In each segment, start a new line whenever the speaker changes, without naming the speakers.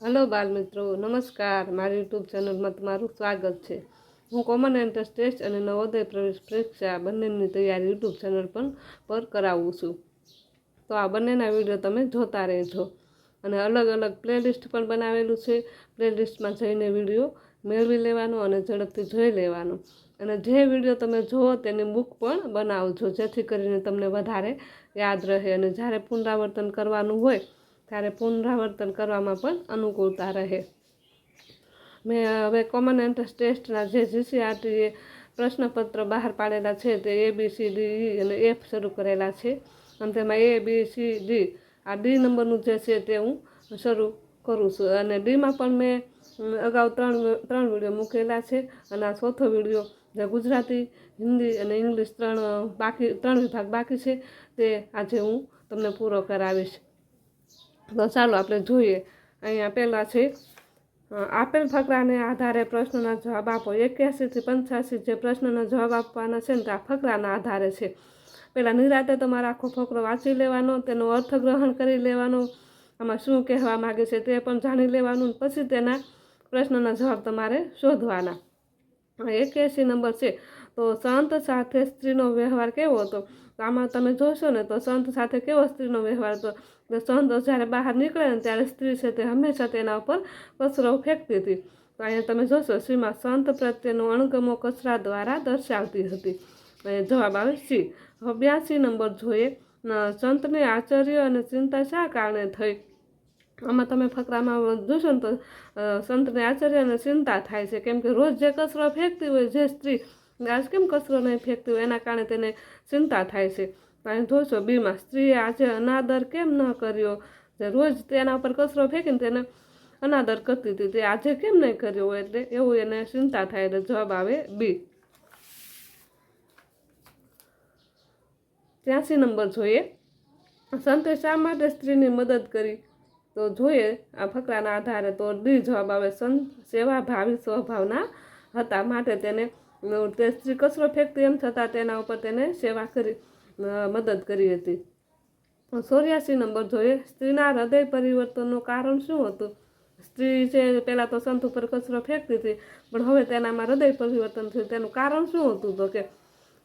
Hello બાલ મિત્રો નમસ્કાર. મારી યુટ્યુબ ચેનલમાં તમારું સ્વાગત છે. હું કોમન એન્ટ્રન્સ ટેસ્ટ અને નવોદય પ્રવેશ પરીક્ષા બંનેની તૈયારી યુટ્યુબ ચેનલ પણ પર કરાવું છું. તો આ બંનેના વીડિયો તમે જોતા રહેજો. અને અલગ અલગ પ્લેલિસ્ટ પણ બનાવેલું છે. પ્લેલિસ્ટમાં જઈને વીડિયો મેળવી લેવાનો અને ઝડપથી જોઈ લેવાનો. અને જે વીડિયો તમે જુઓ તેની બુક પણ બનાવજો, જેથી કરીને તમને વધારે યાદ રહે અને જ્યારે પુનરાવર્તન કરવાનું હોય ત્યારે પુનરાવર્તન કરવામાં પણ અનુકૂળતા રહે. મેં હવે કોમન એન્ટ્રન્સ ટેસ્ટના જે જીસીઆરટીએ પ્રશ્નપત્ર બહાર પાડેલા છે તે એ બી સી ડી અને એફ શરૂ કરેલા છે. અને તેમાં એ બી સી ડી આ ડી નંબરનું જે છે તે હું શરૂ કરું છું. અને ડીમાં પણ મેં અગાઉ ત્રણ ત્રણ વીડિયો મૂકેલા છે અને આ ચોથો વીડિયો જે ગુજરાતી, હિન્દી અને ઇંગ્લિશ ત્રણ બાકી, ત્રણ વિભાગ બાકી છે તે આજે હું તમને પૂરો કરાવીશ. તો ચાલો આપણે જોઈએ. અહીંયા પહેલાં છે આપેલ ફકરાને આધારે પ્રશ્નોના જવાબ આપો. એક્યાસીથી પંચ્યાસી જે પ્રશ્નનો જવાબ આપવાના છે ને તે આ ફકરાના આધારે છે. પહેલાં નિરાતે તમારે આખો ફકરો વાંચી લેવાનો, તેનો અર્થગ્રહણ કરી લેવાનો, આમાં શું કહેવા માગે છે તે પણ જાણી લેવાનું, પછી તેના પ્રશ્નના જવાબ તમારે શોધવાના. એક્યાસી નંબર છે. તો સંત સાથે સ્ત્રીનો વ્યવહાર કેવો હતો? આમાં તમે જોશો ને તો સંત સાથે કેવો સ્ત્રીનો વ્યવહાર હતો? તો સંત જ્યારે બહાર નીકળે ને ત્યારે સ્ત્રી છે તે હંમેશા તેના ઉપર કચરો ફેંકતી હતી. તો અહીંયા તમે જોશો, શ્રીમાં સંત પ્રત્યેનો અણગમો કચરા દ્વારા દર્શાવતી હતી. અને જવાબ આવે સી. હવે બ્યાસી નંબર જોઈએ. સંતને આશ્ચર્ય અને ચિંતા શા કારણે થઈ? આમાં તમે ફકરામાં જોશો ને તો સંતને આશ્ચર્ય અને ચિંતા થાય છે. કેમ કે રોજ જે કચરો ફેંકતી હોય, જે સ્ત્રી આજ કેમ કચરો નહીં ફેંકતી હોય, એના કારણે તેને ચિંતા થાય છે. અને જોશો બીમાં સ્ત્રીએ આજે અનાદર કેમ ન કર્યો? જે રોજ તેના ઉપર કચરો ફેંકીને તેને અનાદર કરતી હતી, તે આજે કેમ નહીં કર્યો એટલે એવું એને ચિંતા થાય એટલે જવાબ આવે બી. ત્યાંસી નંબર જોઈએ. સંતે શા માટે સ્ત્રીની મદદ કરી? તો જોઈએ આ ફકરાના આધારે તો ડી જવાબ આવે. સંત સેવાભાવી સ્વભાવના હતા, માટે તેને તે સ્ત્રી કચરો ફેંકતી એમ છતાં તેના ઉપર તેને સેવા કરી. મદદ કરી હતી. ચોર્યાસી નંબર જોઈએ સ્ત્રીના હૃદય પરિવર્તનનું કારણ શું હતું? સ્ત્રી છે પહેલાં તો સંત ઉપર કચરો ફેંકતી હતી, પણ હવે તેનામાં હૃદય પરિવર્તન થયું. તેનું કારણ શું હતું તો કે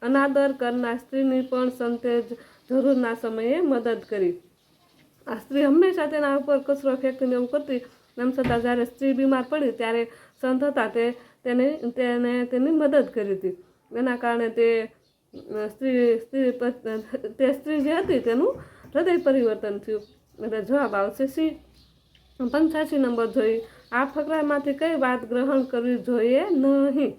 અનાદર કરનાર સ્ત્રીની પણ સંતે જરૂરના સમયે મદદ કરી. આ સ્ત્રી હંમેશા તેના ઉપર કચરો ફેંકીને એવું કરતી. એમ છતાં જ્યારે સ્ત્રી બીમાર પડી ત્યારે સંત હતા તે તેને તેને તેની મદદ કરી હતી. એના કારણે તે સ્ત્રી સ્ત્રી તે સ્ત્રી જે હતી તેનું હૃદય પરિવર્તન થયું. એટલે જવાબ આવશે સી. પંચ્યાસી નંબર જોઈ. આ ફકરામાંથી કઈ વાત ગ્રહણ કરવી જોઈએ નહીં.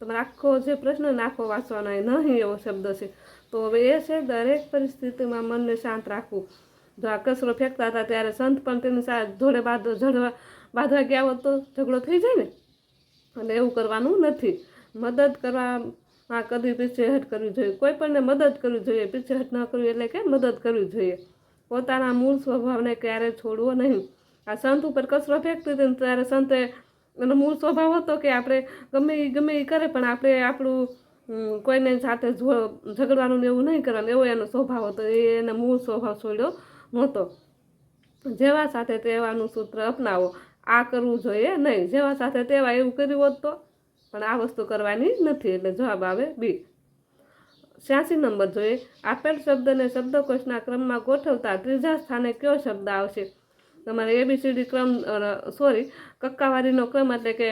તમારે આખો જે પ્રશ્ન નાખો વાંચવાનો એ નહીં એવો શબ્દ છે. તો હવે એ છે દરેક પરિસ્થિતિમાં મનને શાંત રાખવું. જો આ કચરો ફેંકતા હતા ત્યારે સંત પણ તેની સાથે જોડે બાદ, ઝડવા બાંધવા ગયા હોત તો ઝઘડો થઈ જાય ને? એટલે એવું કરવાનું નથી. મદદ કરવામાં કદી પીછેહટ કરવી જોઈએ. કોઈ પણને મદદ કરવી જોઈએ. પીછેહટ ન કરવી એટલે કે મદદ કરવી જોઈએ. પોતાના મૂળ સ્વભાવને ક્યારે છોડવો નહીં. આ સંત ઉપર કચરો ફેંકતી હતી ત્યારે સંતે એનો મૂળ સ્વભાવ હતો કે આપણે ગમે એ ગમે એ કરે પણ આપણે આપણું કોઈને સાથે ઝઘડવાનું એવું નહીં કરવાનું. એવો એનો સ્વભાવ હતો. એ એને મૂળ સ્વભાવ છોડ્યો નહોતો. જેવા સાથે તેવાનું સૂત્ર અપનાવો. આ કરવું જોઈએ નહીં. જેવા સાથે તેવા એવું કર્યું હોત તો પણ આ વસ્તુ કરવાની નથી એટલે જવાબ આવે બી. છ્યાસી નંબર જોઈએ. આપેલ શબ્દને શબ્દકોશના ક્રમમાં ગોઠવતા ત્રીજા સ્થાને કયો શબ્દ આવશે? તમારે એબીસીડી ક્રમ સોરી કક્કાવારીનો ક્રમ એટલે કે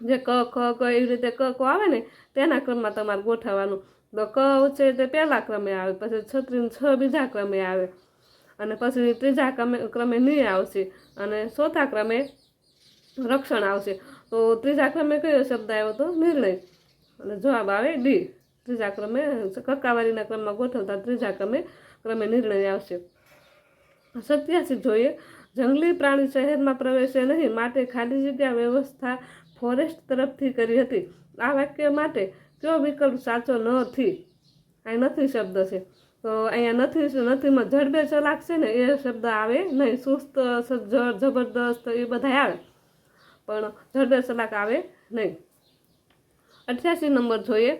જે ક, ખ ક એવી રીતે ક, કો આવે ને, તેના ક્રમમાં તમારે ગોઠવવાનું. તો ક છે તે પહેલા ક્રમે આવે, પછી છત્રી છ બીજા ક્રમે આવે, અને પછી ત્રીજા ક્રમે ક્રમે નિ આવશે, અને ચોથા ક્રમે રક્ષણ આવશે. તો ત્રીજા ક્રમે કયો શબ્દ આવ્યો તો? નિર્ણય. અને જવાબ આવે ડી. ત્રીજા ક્રમે કક્કાવારીના ક્રમમાં ગોઠવતા ત્રીજા ક્રમે ક્રમે નિર્ણય આવશે. સત્યાસી જોઈએ. જંગલી પ્રાણી શહેરમાં પ્રવેશે નહીં, માટે ખાલી જગ્યા વ્યવસ્થા ફોરેસ્ટ તરફથી કરી હતી. આ વાક્ય માટે કયો વિકલ્પ સાચો નથી? અહીં નથી શબ્દ છે. તો અહીંયા નથી નથીમાં જડબે ચલાક છે ને એ શબ્દ આવે નહીં. સુસ્ત જબરદસ્ત એ બધા આવે. પણ જરદર ચલાક આવે નહીં. અઠ્યાસી નંબર જોઈએ.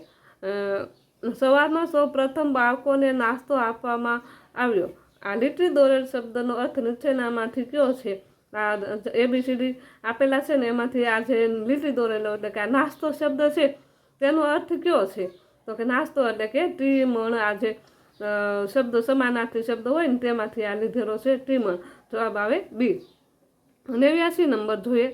સવારમાં સૌ પ્રથમ બાળકોને નાસ્તો આપવામાં આવ્યો. આ લીટરી દોરેલ શબ્દનો અર્થ નીચેનામાંથી કયો છે? આ એબીસીડી આપેલા છે ને એમાંથી આ જે લીટી દોરેલો એટલે કે આ નાસ્તો શબ્દ છે, તેનો અર્થ કયો છે? તો કે નાસ્તો એટલે કે ટીમણ આ જે શબ્દ સમાનાર્થી શબ્દ હોય ને તેમાંથી આ લીધેલો છે ટીમણ જવાબ આવે બી. નેવ્યાસી નંબર જોઈએ.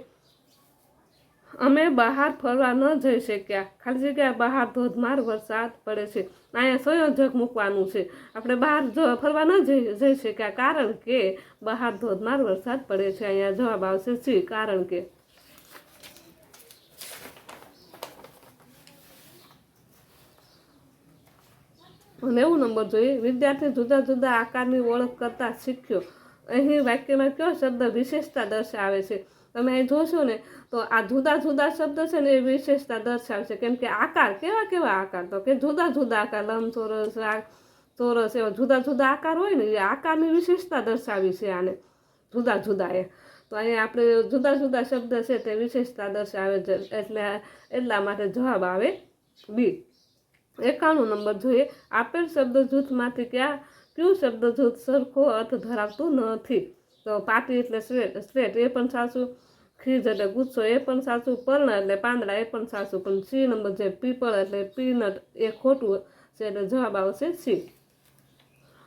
અમે બહાર ફરવા ન જઈ શક્યા. ખાલી જગ્યાએ બહાર ધોધમાર વરસાદ પડે છે. અહીંયા સંયોજક મૂકવાનું છે. આપણે બહાર ફરવા ન જઈ જઈ શક્યા કારણ કે બહાર ધોધમાર વરસાદ પડે છે. અહીંયા જવાબ આવશે સી, કારણ કે. નેવું નંબર જોઈએ. વિદ્યાર્થી જુદા જુદા આકારની ઓળખ કરતા શીખ્યો. અહીં વાક્યમાં કયો શબ્દ વિશેષતા દર્શાવે છે? તમે અહીં જોશો ને તો આ જુદા જુદા શબ્દ છે ને એ વિશેષતા દર્શાવે છે કેમ કે આકાર, કેવા કેવા આકાર? તો કે જુદા જુદા આકાર, લંબચોરસ ચોરસ એવા જુદા જુદા આકાર હોય ને, એ આકારની વિશેષતા દર્શાવી છે આને. જુદા જુદા એ. તો અહીંયા આપણે જુદા જુદા શબ્દ છે તે વિશેષતા દર્શાવે છે. એટલે એટલા માટે જવાબ આવે બી. એકાણું નંબર જોઈએ. આપેલ શબ્દ જૂથમાંથી ક્યાં, કયું શબ્દ જૂથ સરખો અર્થ ધરાવતું નથી? તો પાટી એટલે સ્વેટ સ્વેટ એ પણ સાચું. ખીજ એટલે ગુસ્સો એ પણ સાચું પર્ણ એટલે પાંદડા એ પણ સાચું, પણ સી નંબર છે પીપળ એટલે પીનટ એ ખોટું છે એટલે જવાબ આવશે સી.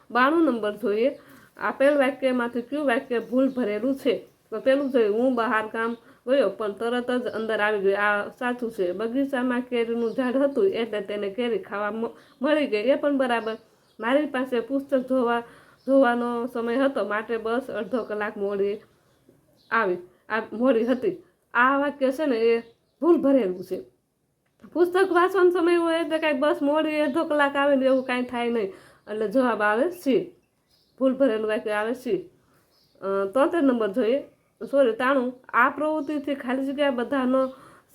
બાણું નંબર જોઈએ. આપેલ વાક્યમાંથી કયું વાક્ય ભૂલ ભરેલું છે? તો પેલું જોઈએ, હું બહાર કામ ગયો, પણ તરત જ અંદર આવી ગયો. આ સાચું છે. બગીચામાં કેરીનું ઝાડ હતું એટલે તેને કેરી ખાવા મળી ગઈ. એ પણ બરાબર. મારી પાસે પુસ્તક જોવા, જોવાનો સમય હતો. માટે બસ અડધો કલાક મોડી આવી. આ મોડી હતી. આ વાક્ય છે ને એ ભૂલ ભરેલું છે. પુસ્તક વાંચવાનો સમય હોય તો કાંઈ બસ મોડી અડધો કલાક આવે ને એવું કાંઈ થાય નહીં. એટલે જવાબ આવે સી. ભૂલ ભરેલું વાક્ય આવે સી. તોતેર નંબર જોઈએ. સોરી, તાણું. આ પ્રવૃત્તિથી ખાલી જગ્યા બધાનો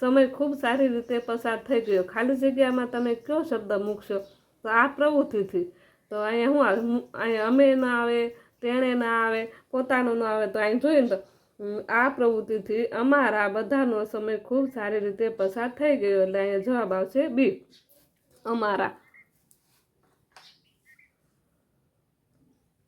સમય ખૂબ સારી રીતે પસાર થઈ ગયો. ખાલી જગ્યામાં તમે કયો શબ્દ મૂકશો? તો આ પ્રવૃત્તિથી. તો અહીંયા શું આવે? અહીંયા અમે ના આવે, તેણે ના આવે, પોતાનો ના આવે. તો અહીં જોઈએ ને તો આ પ્રવૃત્તિથી અમારા બધાનો સમય ખૂબ સારી રીતે પસાર થઈ ગયો એટલે અહીંયા જવાબ આવશે બી. અમારા.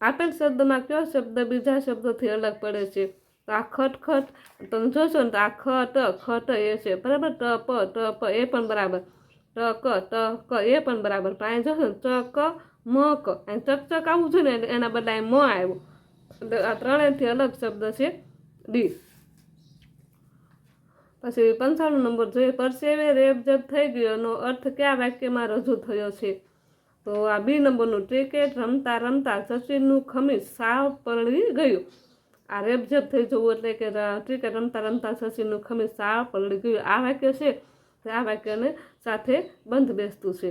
આપેલ શબ્દમાં કયો શબ્દ બીજા શબ્દોથી અલગ પડે છે? તો આ ખટખટ તમે જોશો ને તો આ ખટ ખટ એ છે. બરાબર? ટ, પ ટ, પ, એ પણ બરાબર. ટ, ક ટ, ક, એ પણ બરાબર. પણ અહીં જોશો ને, ચ, ક, મ, ક. અહીં ચકચક આવવું છે ને, એના બદલે અહીં મ આવ્યું. એટલે આ ત્રણેયથી અલગ શબ્દ છે. ડી. પછી પંચાણું નંબર જોઈએ. પરસેવે રેબઝેબ થઈ ગયોનો અર્થ કયા વાક્યમાં રજૂ થયો છે? તો આ બી નંબરનું ક્રિકેટ રમતા રમતા સચિનનું ખમીસ સાવ પલળી ગયું. આ રેબઝેબ થઈ જવું એટલે કે ક્રિકેટ રમતા રમતા સચિનનું ખમીસ સાવ પલળી ગયું. આ વાક્ય છે. આ વાક્યને સાથે બંધ બેસતું છે.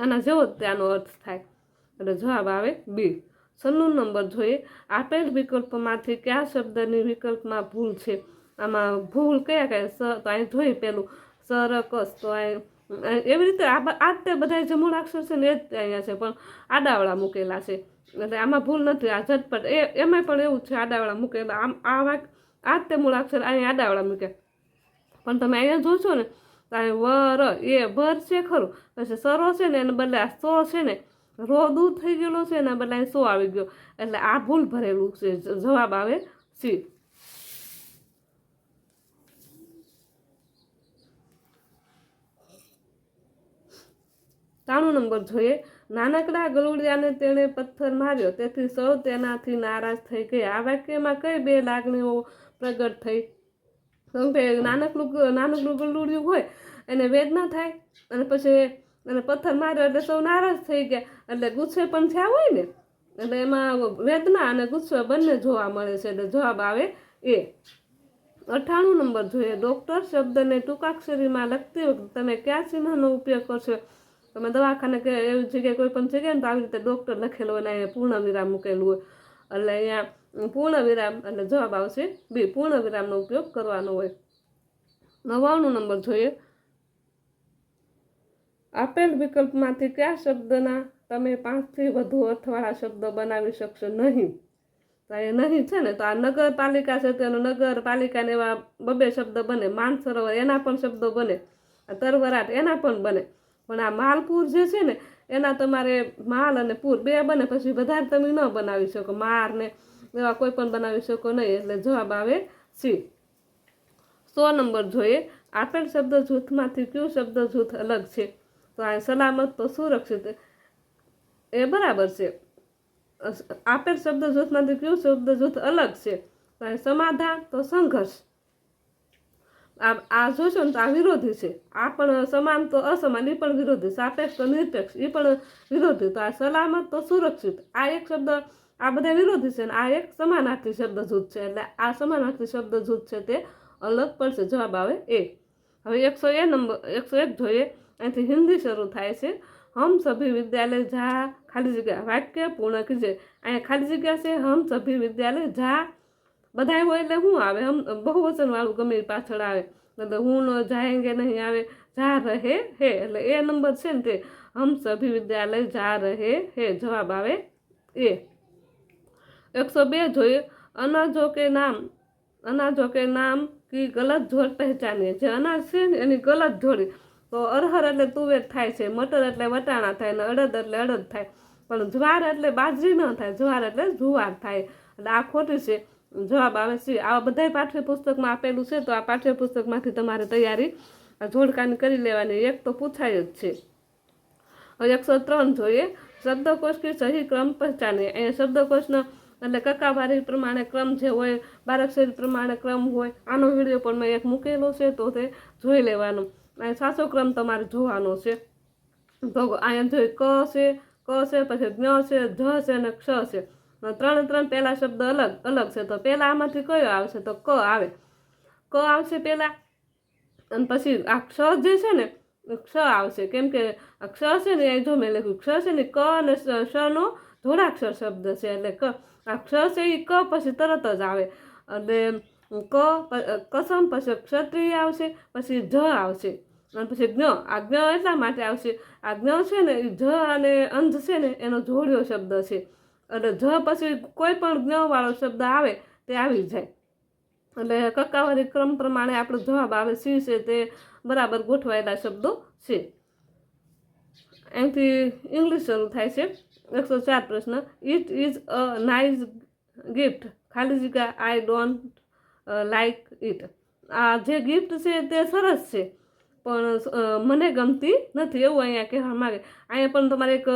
આના જેવો ત્યાંનો અર્થ થાય. એટલે જવાબ આવે બી. સન્નું નંબર જોઈએ. આપેલ વિકલ્પમાંથી કયા શબ્દની વિકલ્પમાં ભૂલ છે? આમાં ભૂલ કયા કયા? સ તો અહીં જોઈએ પેલું. સરકસ તો અહીં એવી રીતે આ તે બધા જે મૂળ અક્ષર છે ને એ જ અહીંયા છે, પણ આડાવાળા મૂકેલા છે. એટલે આમાં ભૂલ નથી. આ ઝટપટ. એ એમાં પણ એવું છે, આડાવાળા મૂકેલા આમ, આ વાક, આ તે મૂળ અક્ષર અહીંયા આડાવાળા મૂકે. પણ તમે અહીંયા જોશો ને, તો અહીં વર, એ, ભર છે ખરું. પછી સરો છે ને, એને બદલે આ સો છે ને રો દૂર થઈ ગયેલો છે એના બદલે અહીં સો આવી ગયો? એટલે આ ભૂલ ભરેલું છે. જવાબ આવે સી. ત્રાણું નંબર જોઈએ. નાનકડા ગલુડિયાને તેણે પથ્થર માર્યો. તેથી સૌ તેનાથી નારાજ થઈ ગયા. આ વાક્યમાં કઈ બે લાગણીઓ પ્રગટ થઈ? કેમ નાનકડું નાનકડું ગલુડિયું હોય, એને વેદના થાય અને પછી એને પથ્થર માર્યો એટલે સૌ નારાજ થઈ ગયા. એટલે ગુસ્સે પણ થયા હોય ને, એટલે એમાં વેદના અને ગુસ્સો બંને જોવા મળે છે. એટલે જવાબ આવે એ. અઠ્ઠાણું નંબર જોઈએ. ડૉક્ટર શબ્દને ટૂંકાક્ષરીમાં લખતી વખતે તમે કયા ચિહ્નનો ઉપયોગ કરશો? તમે દવાખાને કે એવી જગ્યાએ કોઈ પણ જગ્યાએ ને તો આવી રીતે ડૉક્ટર લખેલો હોય અને પૂર્ણ વિરામ મૂકેલું હોય. એટલે અહીંયા પૂર્ણ વિરામ એટલે જવાબ આવશે બી. પૂર્ણ વિરામનો ઉપયોગ કરવાનો હોય. નવ્વાણું નંબર જોઈએ. આપેલ વિકલ્પમાંથી કયા શબ્દના તમે પાંચથી વધુ અર્થવાળા શબ્દ બનાવી શકશો નહીં? તો એ નહીં છે ને? તો આ નગરપાલિકા છે તેનું નગરપાલિકાને એવા બબે શબ્દ બને, માનસરોવર એના પણ શબ્દો બને તરવરાટ એના પણ બને. પણ આ માલપુર જે છે ને, એના તમારે માલ અને પૂર બે બને, પછી વધારે તમે ન બનાવી શકો. માર ને એવા કોઈ પણ બનાવી શકો નહીં, એટલે જવાબ આવે સી. સો નંબર જોઈએ. આપેલ શબ્દ જૂથમાંથી કયું શબ્દ જૂથ અલગ છે? તો આ સલામત તો સુરક્ષિત. એ બરાબર છે. આપેલ શબ્દ જૂથમાંથી કયું શબ્દ જૂથ અલગ છે? તો આ સમાધાન તો સંઘર્ષ. આ જોશો ને તો આ વિરોધી છે. આ પણ સમાન તો અસમાન એ પણ વિરોધી. સાપેક્ષ તો નિરપેક્ષ એ પણ વિરોધી. તો આ સલામત તો સુરક્ષિત. આ એક શબ્દ આ બધા વિરોધી છે ને આ એક સમાનાર્થી શબ્દ જૂથ છે. એટલે આ સમાનાર્થી શબ્દ જૂથ છે તે અલગ પડશે. જવાબ આવે એ. હવે એકસો એ નંબર, એકસો એક જોઈએ. અહીંથી હિન્દી શરૂ થાય છે હમ સભી વિદ્યાલય જા ખાલી જગ્યા વાક્ય પૂર્ણ કીજે અહીંયા ખાલી જગ્યા છે હમ સભી વિદ્યાલય જા બધા હોય એટલે શું આવે હમ બહુવચન વાળું ગમે એ પાછળ આવે એટલે હું ન જાએંગે નહીં આવે જા રહે હે એટલે એ નંબર છે ને તે હમ સભી વિદ્યાલય જા રહે હે જવાબ આવે એ એકસો બે જોઈએ અનાજો કે નામ અનાજો કે નામ કી ગલત જોડ પહેચાનીએ જે અનાજ છે ને એની ગલત જોડી તો અરહર એટલે તુવેર થાય છે, મટર એટલે વટાણા થાય ને અડદ એટલે અડદ થાય. પણ જુવાર એટલે બાજરી ન થાય, જુવાર એટલે જુવાર થાય. એટલે આ ખોટી છે. જવાબ આવે છે. આ બધાય પાઠ્યપુસ્તકમાં આપેલું છે, તો આ પાઠ્યપુસ્તકમાંથી તમારે તૈયારી જોડકાની કરી લેવાની. એક તો પૂછાય જ છે. એકસો ત્રણ જોઈએ. શબ્દકોશ કે સહી ક્રમ પહેચાને અહીંયા શબ્દકોશનો એટલે કકાવારી પ્રમાણે ક્રમ જે હોય બારક શરીર પ્રમાણે ક્રમ હોય, આનો વીડિયો પણ મેં એક મૂકેલો છે, તો તે જોઈ લેવાનો. અહીં સાચો ક્રમ તમારે જોવાનો છે. તો અહીંયા જોઈ ક છે ક છે, પછી જ્ઞ છે જ છે અને ક્ષ છે. ત્રણ ત્રણ પહેલા શબ્દ અલગ અલગ છે. તો પહેલાં આમાંથી કયો આવશે? તો ક આવે. ક આવશે પહેલાં, અને પછી આ ક્ષ જે છે ને ક્ષ આવશે. કેમ કે ક્ષ છે ને, એ જો મેં લખ્યું, ક્ષ છે ને, ક અને ક્ષનો જોડાક્ષર શબ્દ છે. એટલે ક, આ ક્ષ છે એ ક પછી તરત જ આવે. અને ક કસમ, પછી ક્ષત્રિય આવશે, પછી જ આવશે. અને પછી જ્ઞ આજ્ઞ જ્ઞ એટલા માટે આવશે. આ જ્ઞ છે ને, એ જ અને અંધ છે ને, એનો જોડ્યો શબ્દ છે. એટલે જ પછી કોઈ પણ જ્ઞવાળો શબ્દ આવે, તે આવી જાય. એટલે કક્કાવારી ક્રમ પ્રમાણે આપણો જવાબ આવે સી છે તે બરાબર ગોઠવાયેલા શબ્દો છે. એમથી ઇંગ્લિશ શરૂ થાય છે. એકસો ચાર પ્રશ્ન. It is a nice gift ખાલી જગ્યા આઈ ડોન્ટ લાઈક ઇટ આ જે ગિફ્ટ છે તે સરસ છે. પણ મને ગમતી નથી એવું અહીંયા કહેવા માગે. અહીંયા પણ તમારે એક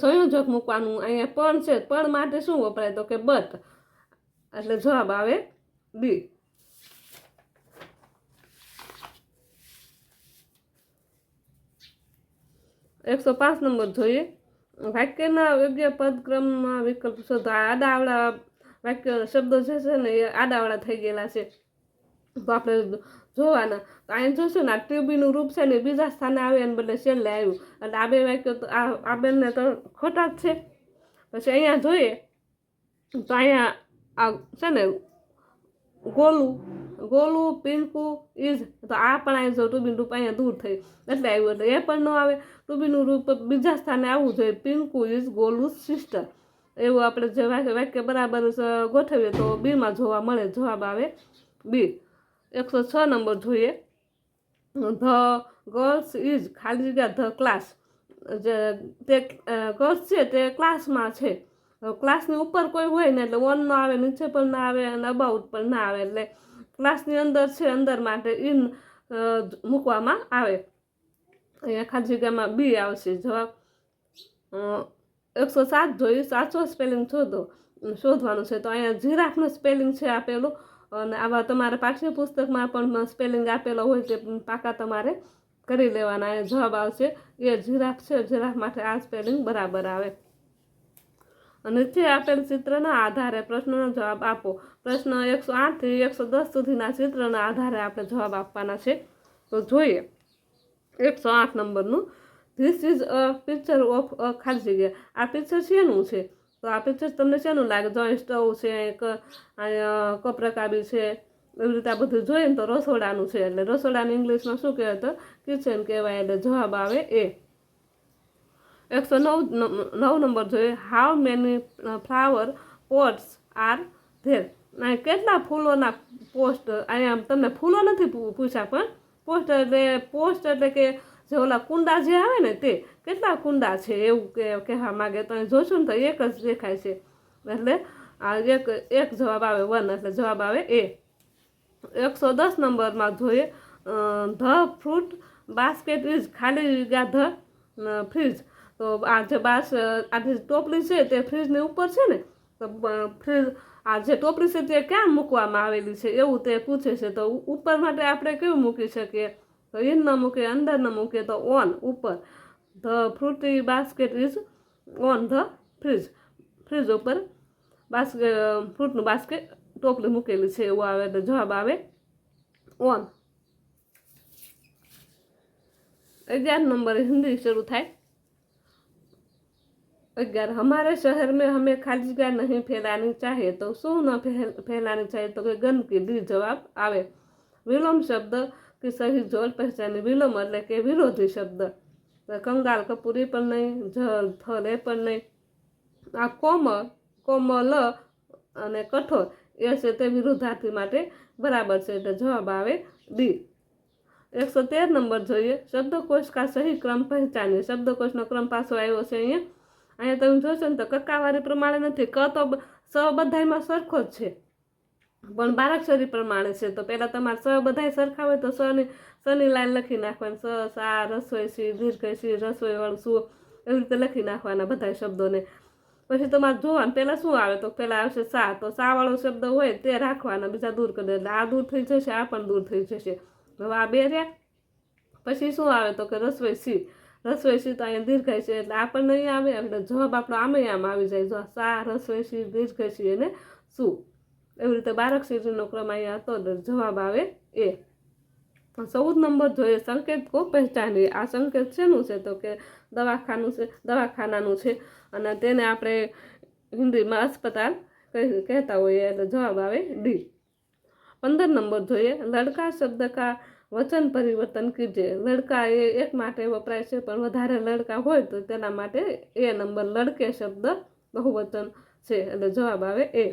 સંયોજક મૂકવાનું અહીંયા પણ છે. પણ માટે શું વપરાય? તો કે બત. એટલે જવાબ આવે બી. એકસો પાંચ નંબર જોઈએ. વાક્યના યોગ્ય પદક્રમમાં વિકલ્પ શોધો. આડાવાળા વાક્ય શબ્દો જે છે ને એ આડાવાળા થઈ ગયેલા છે. તો આપણે જોવાના. તો અહીંયા જોશું ને, આ ટીબીનું રૂપ છે ને બીજા સ્થાને આવે એને બદલે છેલ્લે આવ્યું. એટલે આ બે વાક્યો તો, આ બેનને તો ખોટા જ છે. પછી અહીંયા જોઈએ, તો અહીંયા આ છે ને, ગોલું ગોલું, પિંકુ ઇઝ તો આ પણ આવી જો ટુબીનું રૂપ અહીંયા દૂર થઈ. એટલે આવ્યું એટલે એ પણ ન આવે. ટુબીનું રૂપ બીજા સ્થાને આવવું જોઈએ. Pinku is Golu, sister. એવું આપણે જે વાક્ય બરાબર ગોઠવીએ તો બીમાં જોવા મળે, જવાબ આવે બી. એકસો છ નંબર જોઈએ. ધ ગર્લ્સ ઇઝ ખાલી જગ્યા ધ ક્લાસ. જે તે ગર્લ્સ છે તે ક્લાસમાં છે. ક્લાસની ઉપર કોઈ હોય ને એટલે વન ના આવે, નીચે પણ ના આવે અને અબાઉટ પણ ના આવે એટલે ક્લાસની અંદર છે, અંદર માટે ઇન મૂકવામાં આવે. અહીંયા ખાલી જગ્યામાં બી આવશે જવાબ. એકસો સાત જોઈ સાચો સ્પેલિંગ શોધો. શોધવાનું છે. તો અહીંયા જીરાફનું સ્પેલિંગ છે આપેલું. અને આવા તમારે પાઠ્યપુસ્તકમાં પણ સ્પેલિંગ આપેલો હોય તે પાકા તમારે કરી લેવાના, એ જવાબ આવશે. એ જીરાફ છે જીરાફ માટે આ સ્પેલિંગ બરાબર આવે. નીચે આપેલ ચિત્રના આધારે પ્રશ્નનો જવાબ આપો. પ્રશ્ન એકસો આઠથી એકસો દસ સુધીના ચિત્રના આધારે આપણે જવાબ આપવાના છે. તો જોઈએ. એકસો આઠ નંબરનું. This is a picture of a ખાલી જગ્યા. આ પિક્ચર શેનું છે? તો આપે છે તમને શેનું લાગે? જોઈન્ટ સ્ટવ છે, એક અહીંયા છે, એવી રીતે આ બધું જોઈએ ને તો રસોડાનું છે. એટલે રસોડાનું ઇંગ્લિશમાં શું કહેવાય તો? કિચન કહેવાય. એટલે જવાબ આવે એ. એકસો નવ નવ નંબર જોઈએ. How many flower pots are there અહીં કેટલા ફૂલોના પોસ્ટ, અહીંયા તમને ફૂલો નથી પૂછ્યા પણ? પોસ્ટ એટલે પોસ્ટ એટલે કે જે ઓલા કુંડા જે આવે ને તે, કેટલા કુંડા છે એવું કે, કહેવા માગે તો જોશો ને તો એક જ દેખાય છે. એટલે આ એક એક જવાબ આવે વન એટલે જવાબ આવે એ એકસો દસ નંબરમાં જોઈએ ધ ફ્રૂટ બાસ્કેટ ઇઝ ખાલી ગયા ધ ફ્રીજ તો આ જે બાસ, આ જે ટોપલી છે તે ફ્રીજની ઉપર છે ને, તો ફ્રીજ આ જે ટોપલી છે તે ક્યાં મૂકવામાં આવેલી છે એવું તે પૂછે છે. તો ઉપર માટે આપણે કેવું મૂકી શકીએ? તો ઇન ન મૂકીએ અંદર ન મૂકીએ તો ઓન ઉપર the fruity basket is on the fridge fridge ઉપર બાસ્કેટ ફ્રૂટનું બાસ્કેટ ટોપલી મૂકેલી છે એવું આવે એટલે જવાબ આવે ઓન अग्यारह नंबर हिंदी शुरू થાય अग्यारह हमारे शहर में हमें खाली जगह नहीं फैलानी चाहिए तो શું ન फैल- फैलानी चाहिए तो કે ગંદકી ડી જવાબ આવે વિલોમ શબ્દ કે સહી જોડ પહેચાની વિલોમ એટલે કે વિરોધી શબ્દ. કંગાલ કપૂરી પણ નહીં જળ એ પણ નહીં. આ કોમળ કોમલ અને કઠોર એ છે તે વિરુદ્ધાર્થી માટે બરાબર છે એટલે જવાબ આવે ડી. એકસો તેર નંબર જોઈએ. શબ્દકોશ કા સહી ક્રમ પહેચાનીએ. શબ્દકોશનો ક્રમ પાછો આવ્યો છે અહીંયા. અહીંયા તમે જોશો ને તો કક્કાવારી પ્રમાણે નથી. ક તો સ બધાયમાં સરખો જ છે. પણ બારાક્ષરી પ્રમાણે છે. તો પહેલાં તમારે સ બધાય સરખા હોય તો સની સની લાઈન લખી નાખવાની. સ, સા રસોઈ સી દીર્ઘ સી રસોઈવાળું સુ, એવી રીતે લખી નાખવાના બધા શબ્દોને. પછી તમારે જોવાનું, પહેલાં શું આવે? તો પહેલાં આવશે સા. તો સાવાળો શબ્દ હોય તે રાખવાના બીજા દૂર કરી એટલે આ દૂર થઈ જશે, આ પણ દૂર થઈ જશે. હવે આ બે રહ્યા. પછી શું આવે? તો કે રસોઈ સી. રસોઈ સી તો અહીંયા દીર્ઘાય છે એટલે આ પણ નહીં આવે. એટલે જવાબ આપણો આમે આમ આવી જાય. જો સા, રસોઈ સી દીર્ઘ સી અને શું એવી રીતે બારક સીટીનો ક્રમ અહીંયા હતો જવાબ આવે એ. ચૌદ નંબર જોઈએ સંકેત કો પહેચાની આ સંકેત શેનું છે? તો કે દવાખાનું છે, દવાખાનાનું છે. અને તેને આપણે હિન્દીમાં અસ્પતાલ કહી, કહેતા હોઈએ એટલે જવાબ આવે ડી. પંદર નંબર જોઈએ લડકા શબ્દ કા વચન પરિવર્તન કીજે. લડકા એ એક માટે વપરાય છે, પણ વધારે લડકા હોય તો તેના માટે એ નંબર લડકે શબ્દ બહુવચન છે એટલે જવાબ આવે એ.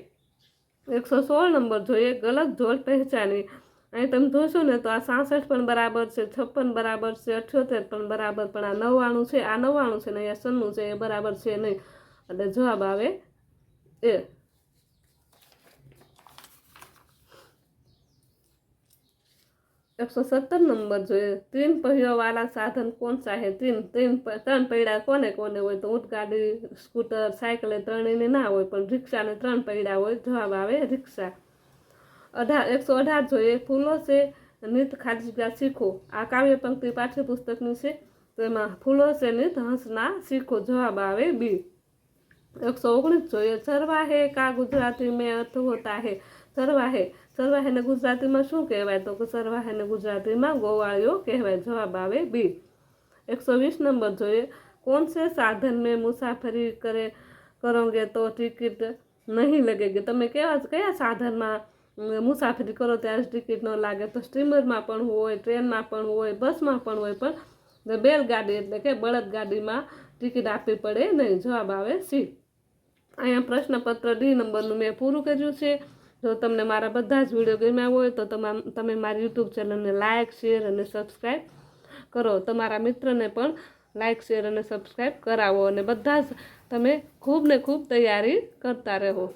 એકસો સોળ નંબર જોઈએ ગલત જોડ પહેચાની અહીં તમે જોશો ને તો આ સાસઠ પણ બરાબર છે, છપ્પન બરાબર છે, અઠ્યોતેર પણ બરાબર, પણ આ નવ્વાણું છે, આ નવ્વાણું છે ને અહીંયા સન્નું છે એ બરાબર છે નહીં. એટલે જવાબ આવે એ. એકસો સત્તર નંબર જોઈએ ત્રીન પહેરીઓવાળા સાધન કોણ સા હે ત્રીન ત્રીન ત્રણ પૈડા કોને કોને હોય તો ઊંટ સ્કૂટર સાયકલે ત્રણેયને ના હોય પણ રિક્ષાને ત્રણ પૈડા હોય જવાબ આવે રિક્ષા અઢાર એકસો અઢાર જોઈએ ફૂલો છે નિત ખાજીગા શીખો આ કાવ્ય પંક્તિ પાઠ્યપુસ્તકની છે તેમાં ફૂલો છે નિત હંસના શીખો જવાબ આવે બી એકસો ઓગણીસ જોઈએ સરવા હે કા ગુજરાતી મેં અર્થ હોતા હે સરવા હે સરવાહેને ગુજરાતીમાં શું કહેવાય? તો કે સરવાહેને ગુજરાતીમાં ગોવાળીઓ કહેવાય. જવાબ આવે બી. એકસો વીસ નંબર જોઈએ. કોણ છે સાધન મેં મુસાફરી કરે, કરોગે તો ટિકિટ નહીં લગેગી તમે કેવા કયા સાધનમાં મુસાફરી કરો ત્યારે ટિકિટ ન લાગે? તો સ્ટીમરમાં પણ હોય, ટ્રેનમાં પણ હોય, બસમાં પણ હોય, પણ બેલગાડી એટલે કે બળદગાડીમાં ટિકિટ આપવી પડે નહીં. જવાબ આવે સી. અહીંયા પ્રશ્નપત્ર ડી નંબરનું મેં પૂરું કર્યું છે. જો તમને મારા બધા જ વીડિયો ગમ્યા હોય તો તમે મારી યુટ્યુબ ચેનલને લાઇક શેર અને સબસ્ક્રાઈબ કરો. તમારા મિત્રને પણ લાઇક શેર અને સબસ્ક્રાઈબ કરાવો અને બધા જ તમે ખૂબ ને ખૂબ તૈયારી કરતા રહો.